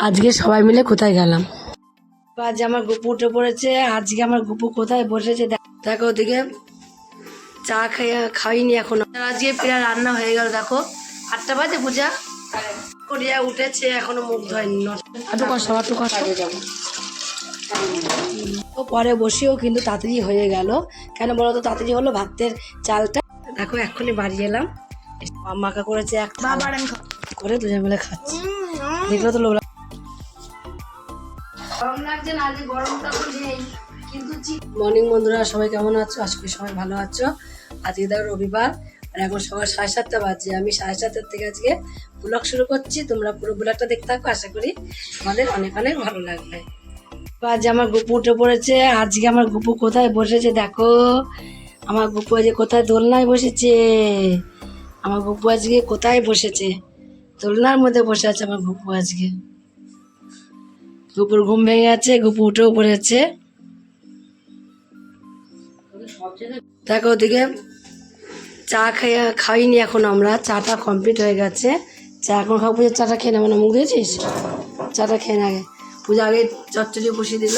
আজকে সবাই মিলে কোথায় গেলাম? আজ আমার গুপু উঠে পড়েছে আজকে আমার গুপু কোথায় বসেছে দেখ- দেখো ওদিকে চা খাইয়া খাইনি এখনও। আজকে প্রায় রান্না হয়ে গেল দেখো। আটটা বাজে পূজা? করিয়া উঠেছে এখনও মুখ ধোয়নি একটু কষ্ট একটু কষ্ট। ও পরে বসেও কিন্তু তাড়াতাড়ি হয়ে গেল। কেন বলো তো তাড়াতাড়ি হলো ভাতের চালটা। দেখো এক্ষুনি বাড়ি এলাম। মাকা করেছে এক। করে দুজন মিলে খাচ্ছি। দেখল তো লোক আজকে মর্নিং বন্ধুরা, সবাই কেমন আছো? আশা করি সবাই ভালো আছো। আজকে দেখো রবিবার, আর এখন সবার সাড়ে সাতটা বাজে আমি সাড়ে সাতটার থেকে আজকে ব্লগ শুরু করছি। তোমরা পুরো ব্লগটা দেখতে থাকো, আশা করি তোমাদের অনেক অনেক ভালো লাগবে। আজ আমার গুপু উঠে পড়েছে। আজকে আমার গুপু কোথায় বসেছে দেখো। আমার গুপু আজকে কোথায়? দোলনায় বসেছে। আমার গুপু আজকে কোথায় বসেছে? দোলনার মধ্যে বসে আছে আমার গুপু আজকে। গুপুর ঘুম ভেঙে গেছে গুপু উঠেও পড়েছে দেখো ওদিকে চা খাইয়া খাইনি এখন আমরা, চাটা কমপ্লিট হয়ে গেছে। চা এখন খাওয়া পুজোর চাটা খেয়ে নেব না, মুখ দিয়েছিস চাটা খেয়ে আগে। পূজা আগে চচ্চড়ি বসিয়ে দিল।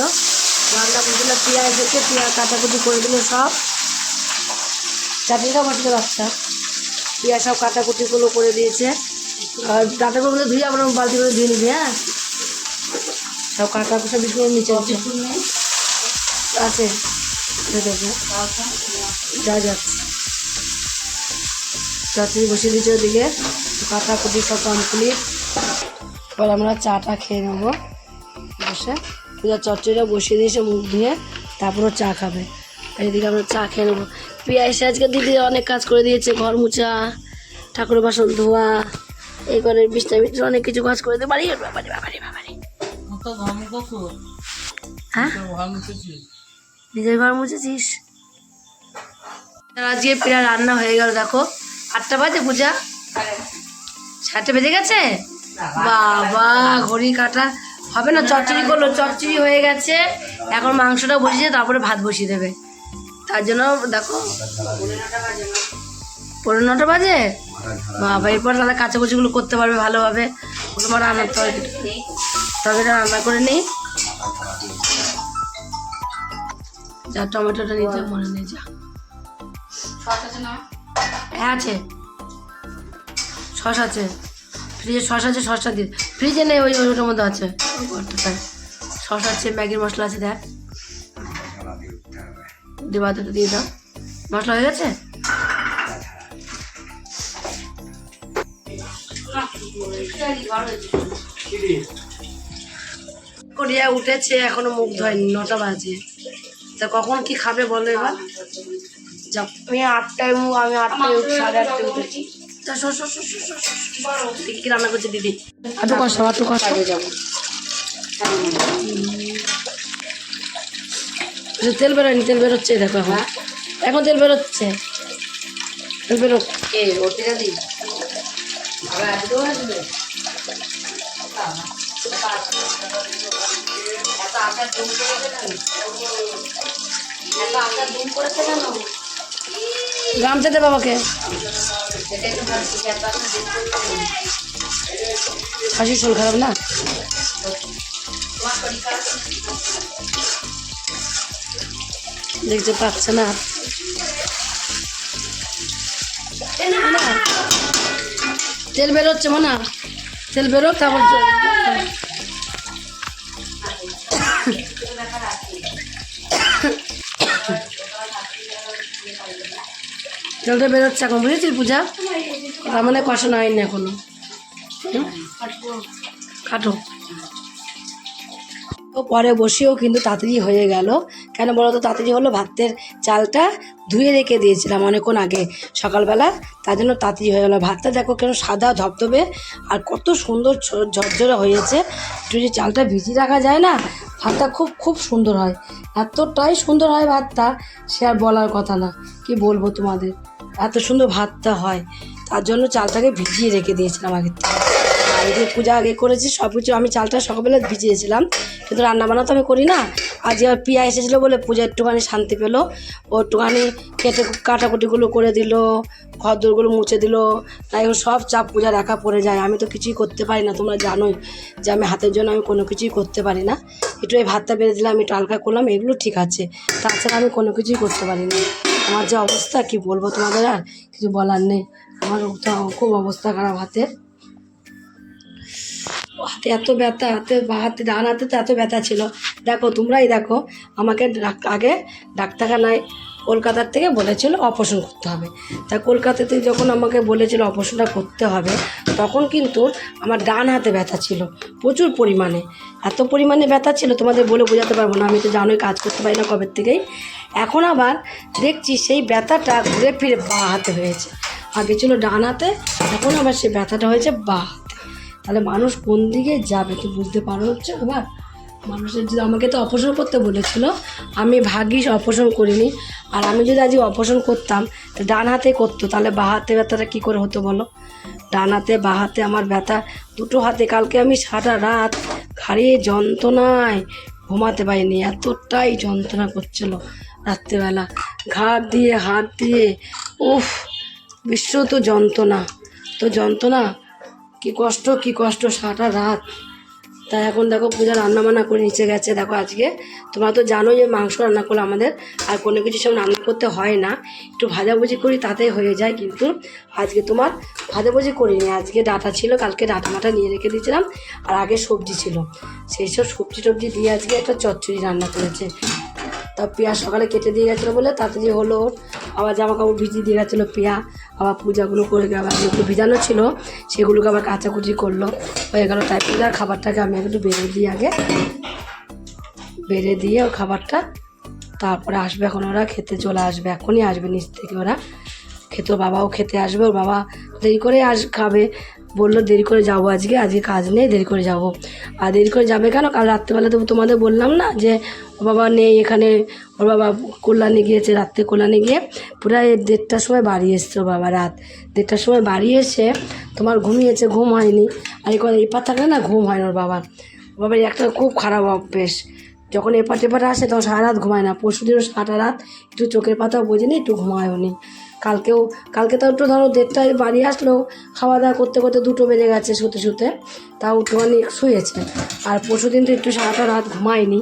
রান্না দিল, পেঁয়াজ রেখে পেঁয়াজ, কাটাকুটি করে দিল সব। চাটনিটা বসিয়ে বাচ্চা পেঁয়াজ সব কাটাকুটিগুলো করে দিয়েছে। আর কাটাকুটিগুলো ধুয়ে আবার বালতি করে ধুয়ে নিবি হ্যাঁ? সব কাটা কুটা বিস্কুট নিচে আছে? আছে। যা যাচ্ছে। চচ্চড়ি বসিয়ে দিয়েছে ওদিকে। কাটা কুটি সব কমপ্লিট এবার আমরা চাটা খেয়ে নেব। বসে। পূজা চচ্চড়িটা বসিয়ে দিয়েছে মুখ ধুয়ে, তারপরও চা খাবে। এদিকে আমরা চা খেয়ে নেব। পিয়া এসে আজকে দিদি অনেক কাজ করে দিয়েছে, ঘর মুছা ঠাকুর বাসন ধোয়া, এই ঘরের বিছনা বিছনা, অনেক কিছু কাজ করে দিয়ে বাড়ি বাবারি বাবারি বাবারি হ্যাঁ? নিজের ঘর মুছেছিস? আজকে প্রায় রান্না হয়ে গেল, দেখো। আটটা বাজে, পূজা? সাতটা বেজে গেছে? বাবা, ঘড়ি কাটা হবে না, চচ্চড়ি করল, চচ্চড়ি হয়ে গেছে। এখন মাংসটা বসিয়ে তারপরে ভাত বসিয়ে দেবে। তার জন্য, দেখো পনেরো নটা বাজে? বাবা, এরপর তাহলে কাঁচাকুচিগুলো করতে পারবে ভালোভাবে। তোমার রান্নার তরকারি। তরকারিটা রান্না করে নিই। যা টমেটোটা নিতে মনে নেই যা। হ্যাঁ আছে। সস আছে। ফ্রিজে সস আছে সসটা দিয়ে। ফ্রিজে নেই ওই ওটার মধ্যে আছে। সস আছে ম্যাগির মশলা আছে দেখ। দেবাতে দিয়ে দাও। মশলা হয়ে গেছে? করিয়া উঠেছে এখনও মুখ ধোয়নি নটা বাজে। তা কখন কি খাবে বলো এবার? যাও আমি আটটায় আমি আটটায় উঠে সাড়ে আটটায় উঠেছি। তা শো শো শো কি রান্না করছে দিদি? একটু কষ্ট একটু কষ্ট যাব তেল বেরোয়নি তেল বেরোচ্ছে দেখো এখন। এখন তেল বেরোচ্ছে? তেল বেরো এ রুটিটা দিই আবার আসবে এত আচার দুম করেছে দে বাবাকে। হাসি শরীর খারাপ না? দেখতে পাচ্ছে না। তেল বেরোচ্ছে মনে। তেল বেরোক তারপর তেলটা বেরোচ্ছে এখন, বুঝেছিস পূজা? তার মানে কষানো হয়নি এখনও? কাটো। ও পরে বসেও কিন্তু তাড়াতাড়ি হয়ে গেল। কেন বলো তো, তাড়াতাড়ি হলো ভাতের চালটা ধুয়ে রেখে দিয়েছিলাম অনেকক্ষণ আগে, সকালবেলা। তার জন্য তাড়াতাড়ি হয়ে গেলো। ভাতটা দেখো কেন সাদা ধবধবে আর কত সুন্দর ঝরঝরে হয়েছে। একটু যদি চালটা ভিজিয়ে রাখা যায় না, ভাতটা খুব খুব সুন্দর হয়। এতটাই সুন্দর হয় ভাতটা, সে আর বলার কথা না। কি বলব তোমাদের? এত সুন্দর ভাতটা হয়। তার জন্য চালটাকে ভিজিয়ে রেখে দিয়েছিলাম আগের থেকে। আমি তো পূজা আগে করেছি সব কিছু আমি চালটা সকালবেলা ভিজিয়েছিলাম। কিন্তু রান্না বান্না তো আমি করি না। আজ পিয়া এসেছিল বলে পূজা একটুখানি শান্তি পেল। ও একটুখানি কেটে কাটাকুটিগুলো করে দিল ঘরদোরগুলো মুছে দিল। তাই সব চাপ পূজার একা পড়ে যায়। আমি তো কিছুই করতে পারি না, তোমরা জানোই যে আমি হাতের জন্য আমি কোনো কিছুই করতে পারি না। একটু এই ভাতটা বেড়ে দিলাম, একটু হালকা করলাম, এগুলো ঠিক আছে। তাছাড়া আমি কোনো কিছুই করতে পারি না আমার যে অবস্থা, কি বলব তোমাদের আর? কিছু বলার নেই। আমার খুব অবস্থা খারাপ হাতের। হাতে এত ব্যথা, হাতে বা হাতে ডান হাতে তো এত ব্যথা ছিল। দেখো, তোমরাই দেখো, আমাকে আগে ডাক্তারখানায় কলকাতার থেকে বলেছিল অপারেশন করতে হবে। তা কলকাতাতে যখন আমাকে বলেছিল অপারেশনটা করতে হবে, তখন কিন্তু আমার ডান হাতে ব্যথা ছিল, প্রচুর পরিমাণে। এত পরিমাণে ব্যথা ছিল, তোমাদের বলে বোঝাতে পারব না, আমি তো জানোই কাজ করতে পারি না কবের থেকেই। এখন আবার দেখছি সেই ব্যথাটা ঘুরে ফিরে বা হাতে হয়েছে। আগে ছিল ডান হাতে, এখন আবার সেই ব্যথাটা হয়েছে বা তাহলে মানুষ কোন দিকে যাবে তো বুঝতে পারো হচ্ছে এবার মানুষের যদি আমাকে তো অপারেশন করতে বলেছিল, আমি ভাগ্যিস অপারেশন করিনি। আর আমি যদি আজকে অপারেশন করতাম, তো ডান হাতে করতো, তাহলে বা হাতে ব্যথাটা কী করে হতো বলো? ডান হাতে, বা হাতে আমার ব্যথা, দুটো হাতে। কালকে আমি সারা রাত ঘাড়িয়ে যন্ত্রণায় ঘুমাতে পারিনি, এতটাই যন্ত্রণা করছিল রাত্রেবেলা। ঘাট দিয়ে, হাত দিয়ে, উফ বিশ্ব তো যন্ত্রণা। তো যন্ত্রণা, কি কষ্ট কি কষ্ট সারা রাত। তাই এখন দেখো পূজা রান্না বান্না করে নিচে গেছে। দেখো আজকে তোমরা তো জানো যে মাংস রান্না করলে আমাদের আর কোনো কিছু সব রান্না করতে হয় না। একটু ভাজাভুজি করি তাতেই হয়ে যায় কিন্তু আজকে তোমার ভাজাভুজি করিনি। আজকে ডাটা ছিল, কালকে ডাটা মাটা নিয়ে রেখে দিয়েছিলাম আর আগে সবজি ছিল। সেই সব সবজি টবজি দিয়ে আজকে একটা চচ্চড়ি রান্না করেছে। তা পেঁয়াজ সকালে কেটে দিয়ে গেছিল বলে তাড়াতাড়ি হলো আবার জামা কাপড় ভিজিয়ে দিয়ে গেছিল পেঁয়া। আবার পূজাগুলো করে আবার যেগুলো ভিজানো ছিল, সেগুলোকে আবার কাচাকুচি করল। হয়ে গেলো তাই পূজার খাবারটাকে আমি একটু বেড়ে দিই আগে। বেড়ে দিয়ে ও খাবারটা তারপরে আসবে এখন ওরা, খেতে চলে আসবে, এখনই আসবে নিচ থেকে ওরা। খেতে বাবাও খেতে আসবে, ওর বাবা দেরি করে আস খাবে। বলল, দেরি করে যাব আজকে আজকে কাজ নেই, দেরি করে যাব। আর দেরি করে যাবে কেন? কাল রাত্রেবেলা তো তোমাদের বললাম না যে, ওর বাবা নেই এখানে, ওর বাবা কল্যাণে গিয়েছে রাত্রে কল্যাণে গিয়ে। প্রায় দেড়টার সময় বাড়ি এসছে ওর বাবা রাত। দেড়টার সময় বাড়ি এসে তোমার ঘুমিয়েছে, ঘুম হয়নি। আর কথা এপার থাকলে না ঘুম হয় না ওর বাবার। ওর বাবার একটা খুব খারাপ অভ্যেস। যখন এপার টেপার আসে তখন সারা রাত ঘুমায় না। পরশু দিনও সারা রাত একটু চোখের পাতা বোঝেনি, একটু ঘুমায়ও নি। কালকেও, কালকে তো একটু ধরো দেড়টায় বাড়ি আসলো খাওয়া দাওয়া করতে করতে দুটো বেজে গেছে শুতে শুতে, তাও একটুখানি শুয়েছে। আর পরশু দিন তো একটু সারাটা রাত ঘুমায়নি।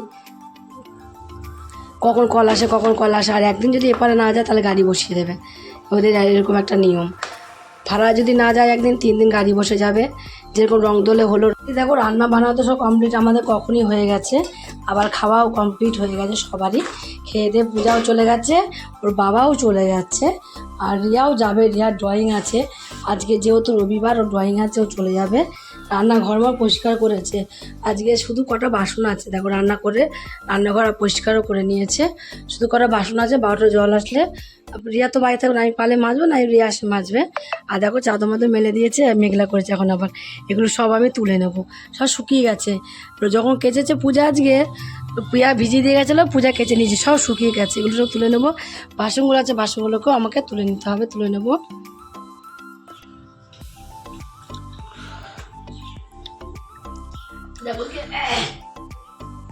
কখন কল আসে, কখন কল আসে, আর একদিন যদি এপারে না যায় তাহলে গাড়ি বসিয়ে দেবে। ওদের এরকম একটা নিয়ম। ভাড়া যদি না যায় একদিন, তিন দিন গাড়ি বসে যাবে। যেরকম রং দোলে হলো দেখো রান্না বান্না তো সব কমপ্লিট আমাদের কখনই হয়ে গেছে। আবার খাওয়াও কমপ্লিট হয়ে গেছে সবারই। খেয়ে দিয়ে পূজাও চলে গেছে, ওর বাবাও চলে যাচ্ছে, আর রিয়াও যাবে, রিয়ার ড্রয়িং আছে। আজকে যেহেতু রবিবার ও ড্রয়িং আছে, ও চলে যাবে। রান্নাঘর মা পরিষ্কার করেছে। আজকে শুধু কটা বাসন আছে, দেখো রান্না করে রান্নাঘর পরিষ্কারও করে নিয়েছে। শুধু কটা বাসন আছে, বারোটা জল আসলে। রিয়া তো বাড়ি থাকবে আমি পালে মাজবো, না রিয়া আসে মাজবে। আর দেখো চাদর মাদর মেলে দিয়েছে মেঘলা করেছে এখন আবার। এগুলো সব আমি তুলে নেব। সব শুকিয়ে গেছে। যখন কেচেছে পূজা আজকে পূজা ভিজিয়ে দিয়ে গেছিল, পূজা কেচে নিয়েছে, সব শুকিয়ে গেছে। এগুলো সব তুলে নেব। বাসনগুলো আছে, বাসনগুলোকেও আমাকে তুলে নিতে হবে, তুলে নেব।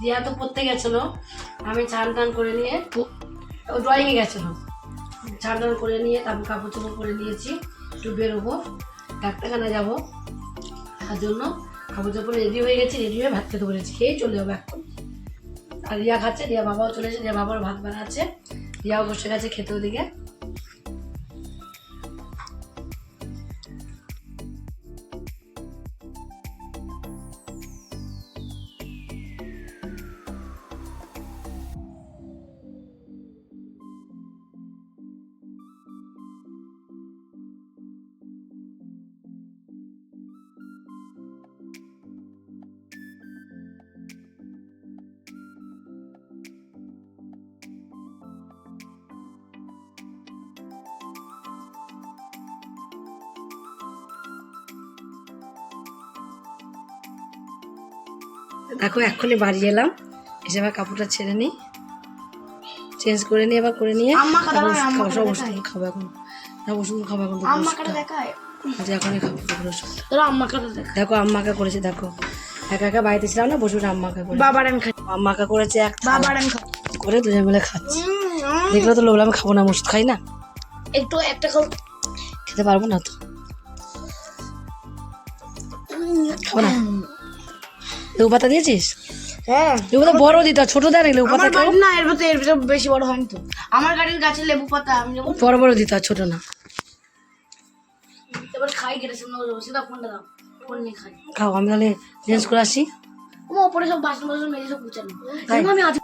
রিয়া তো পড়তে গেছিল। আমি চান টান করে নিয়ে, ও ড্রয়িংয়ে গেছিল। চান টান করে নিয়ে তারপর কাপড় চোপড় করে নিয়েছি, একটু বেরোবো ডাক্তারখানা যাব। তার জন্য কাপড় চোপড় রেডি হয়ে গেছি রেডি হয়ে ভাত খেতে বলেছি খেয়েই চলে যাব এখন। আর রিয়া খাচ্ছে, রিয়া বাবাও চলে এসেছে, রিয়া বাবার ভাত বানাচ্ছে, রিয়াও বসে গেছে খেতে ওদিকে। দেখো এক্ষুনি বাড়ি এলাম। এসে আবার কাপড়টা ছেড়ে নিই। চেঞ্জ করে নিই আবার করে নিয়ে খাবে, খাব, সব ওষুধ খাব এখন। সব ওষুধ খাব এখন। আজ এখনই খাব দেখ আম্মাকে করেছে দেখো। একা একা বাড়িতে ছিলাম না বসে বসে আম্মাকে করে বাবার আমি খাই। আম্মাকে করেছে এক বাবার আমি খাই। করে দুজন মিলে খাচ্ছি। দেখলে তো লোক আমি খাব না ওষুধ খাই না। একটু একটা খাও। খেতে পারব না তো। খাব না? লেবু পাতা দিয়েছিস? হ্যাঁ। লেবু পাতা বড় দিতে ছোট দেয় না লেবু পাতা আমার না এর ভিতরে এর ভিতরে বেশি বড় হয়নি তো। আমার গাড়ির গাছে লেবু পাতা আমি যখন বড় বড় দিতে ছোট না। এবার খাই সেটা ফোনটা দাও ফোন নিয়ে খাই। খাও আমি তাহলে চেঞ্জ করে আসি। ওপরে সব বাসন বাসন মেরে সব গুছানো। আমি আজ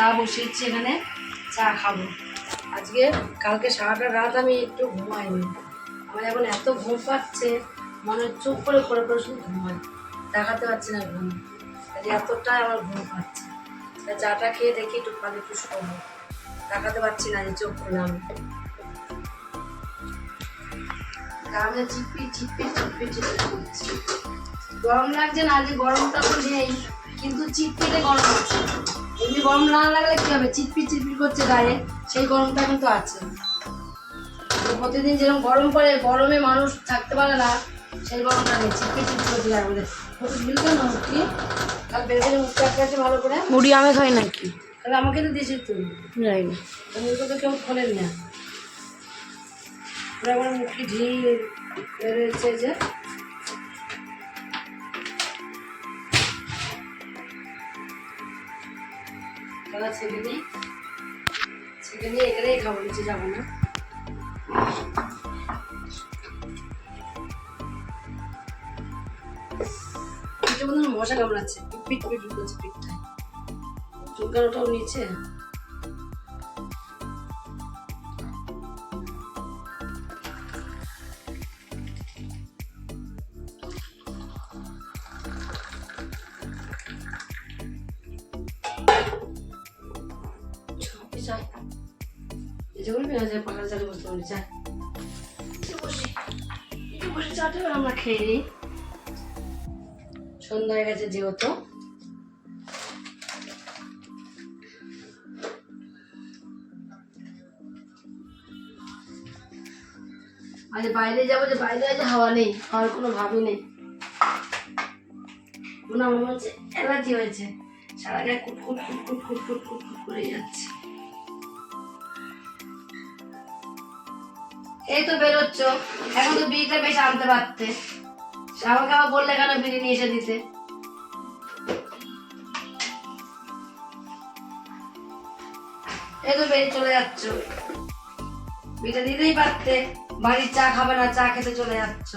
চা বসিয়েছি এখানে, চা খাব। আজকে, কালকে সারাটা রাত আমি একটু ঘুমাইনি। আমার এখন এত ঘুম পাচ্ছে, মনে চুপ করে করে করে শুধু ঘুমাই। দেখাতে পারছি না ঘুম। এতটাই আমার ঘুম পাচ্ছে। চাটা খেয়ে দেখি একটু পানি একটু শোবো দেখাতে পারছি না যে চোখ করলাম গামে চিপি চিপি চিপি চিপি করছি। গরম লাগছে না যে গরমটা তো নেই, কিন্তু চিটপিটে গরম আছে এমনি গরম না লাগলে কি হবে? চিটপিট চিটপিট করছে গায়ে। সেই গরমটা কিন্তু আছে। প্রতিদিন যেরকম গরম পড়ে গরমে মানুষ থাকতে পারে না সেই গরমটা নেই। চিটপিট চিটপিট করছে গায়ে বলে কত ঢিল কেন মুখটি কাল বেড়ে মুখটা একটা আছে ভালো করে। মুড়ি আমি খাই নাকি? তাহলে আমাকে তো দিয়েছিস তুই। যাই না মুখে তো কেউ খোলেন না। পুরো আমার মুখটি ঢিল বেরোচ্ছে যে ছেড়ে দিই ছেড়ে নিয়ে এখানেই খাব, নিচে যাব না। মশা কামড়াচ্ছে, পিট পিট করছে পিঠটায় চুলকানোটাও নিচে। যে বলবি না চালে বসতে বলি চাই বসে। বসে চাটা আমরা খেয়ে নিই। সন্ধ্যা হয়ে গেছে যেহেতু। আজ বাইরে যাব যে বাইরে আজ হাওয়া নেই হাওয়ার কোনো ভাবই নেই। মনে হচ্ছে অ্যালার্জি হয়েছে। সারা গায়ে কুটকুট কুটকুট কুটকুট কুটকুট করে যাচ্ছে। এই তো বেরোচ্ছ। এখন তো বিড়িটা বেশ আনতে পারতে। আমাকে আবার বললে কেন বিড়ি নিয়ে এসে দিতে? এই তো বেরিয়ে চলে যাচ্ছ। বিটা দিতেই পারতে। বাড়ির চা খাবে না, চা খেতে চলে যাচ্ছ।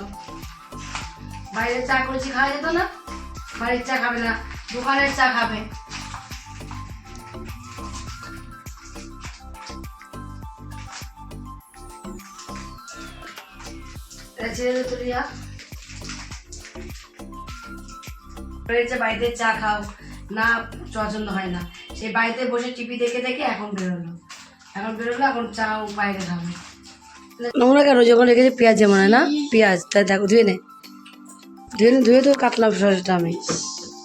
বাইরে চা করেছি খাওয়া যেত না? বাড়ির চা খাবে না, দোকানের চা খাবে। ছেড়ে তুই যা। হয়েছে বাড়িতে চা খাও। না পছন্দ হয় না। সেই বাড়িতে বসে টিভি দেখে দেখে এখন বেরোলো। এখন বেরোলো, এখন চাও বাইরে খাবে। নোংরা কেন? যখন রেখেছি পেঁয়াজ যেমন হয় না? পেঁয়াজ। তাই দেখো, ধুয়ে নে। ধুয়ে নে, ধুয়ে তো কাটলাম সরষেটা আমি।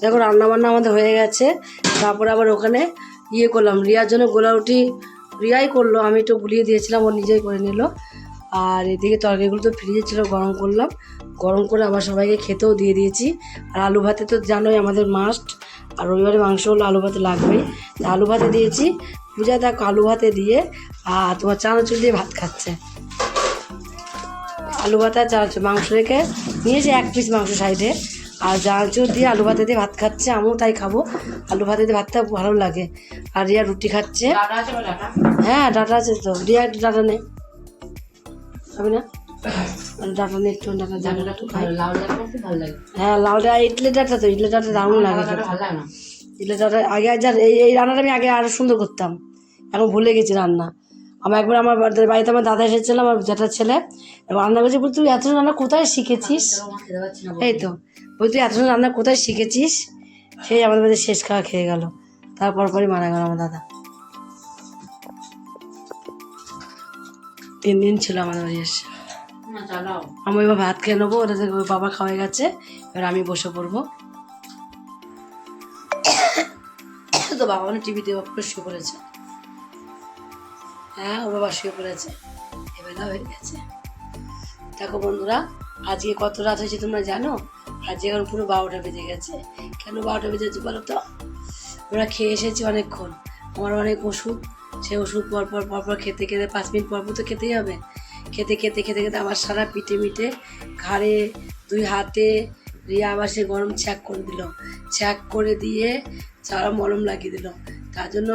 দেখো রান্না বান্না আমাদের হয়ে গেছে। তারপরে আবার ওখানে ইয়ে করলাম। রিয়ার জন্য গোলা রুটি রিয়াই করল। আমি একটু গুলিয়ে দিয়েছিলাম, ও নিজেই করে নিল। আর এদিকে তরকারিগুলো তো ফ্রিজে ছিল গরম করলাম। গরম করে আবার সবাইকে খেতেও দিয়ে দিয়েছি। আর আলু ভাতে তো জানোই আমাদের মাস্ট আর রবিবারে মাংস হলো আলু ভাতে লাগবেই। তা আলু ভাতে দিয়েছি। পূজা দেখো আলু ভাতে দিয়ে আর তোমার চানাচুর দিয়ে ভাত খাচ্ছে। আলু ভাতে আর চানাচুর মাংস রেখে নিয়েছে এক পিস মাংস সাইডে। আর চানাচুর দিয়ে আলু ভাতে দিয়ে ভাত খাচ্ছে আমিও তাই খাব। আলু ভাতে দিয়ে ভাতটা ভালো লাগে। আর রিয়া রুটি খাচ্ছে। হ্যাঁ ডাটা আছে তো। রিয়া একটু ডাটা নে। খাবি না? ডাটা নে একটু ডাটা ডাটা একটু খাই ডাটা ভালো লাগে। হ্যাঁ লাউটা ইডলি ডাটা তো ইডলি ডাটা দারুণ লাগে। ভালো লাগে না? ইডলি ডাটা আগে যা এই এই রান্নাটা আমি আগে আরও সুন্দর করতাম। এখন ভুলে গেছি রান্না। আমার একবার আমার বাড়িতে- আমার দাদা এসেছিল আমার জ্যাঠার ছেলে রান্না করছে বল তুই এত রান্না কোথায় শিখেছিস? এই তো। বল তুই এত রান্না কোথায় শিখেছিস? সেই আমাদের বাড়িতে শেষ খাওয়া খেয়ে গেল। তারপর পরই মারা গেল আমার দাদা। তিন দিন ছিল আমাদের বাড়ি এসে আমি এবার ভাত খেয়ে নেব ওরা বাবা খাওয়াই গেছে এবার আমি বসে পড়ব। তো বাবা মানে টিভিতে করে শুয়ে পড়েছে। হ্যাঁ ওর বাবা শুয়ে পড়েছে। এবেলা হয়ে গেছে। দেখো বন্ধুরা আজকে কত রাত হয়েছে তোমরা জানো? আজকে এখন পুরো বারোটা বেজে গেছে। কেন বারোটা বেজে বেজেছে বলো তো? ওরা খেয়ে এসেছি অনেকক্ষণ। আমার অনেক ওষুধ সে ওষুধ পর পর পর পর খেতে খেতে, পাঁচ মিনিট পর পর তো খেতেই হবে। খেতে খেতে খেতে খেতে আবার সারা পিঠে মিটে ঘাড়ে, দুই হাতে রিয়া আবার সে গরম ছ্যাক করে দিল। ছ্যাক করে দিয়ে সারা মলম লাগিয়ে দিল। তার জন্য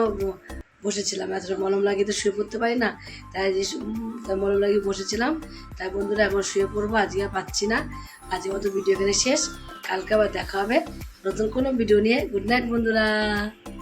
বসেছিলাম। এতটা মলম লাগিয়ে তো শুয়ে পড়তে পারি না। তাই যে মলম লাগিয়ে বসেছিলাম। তাই বন্ধুরা, এখন শুয়ে পড়ব। আজকে আর পাচ্ছি না। আজকে মতো ভিডিও এখানে শেষ। কালকে আবার দেখা হবে নতুন কোনো ভিডিও নিয়ে। গুড নাইট বন্ধুরা।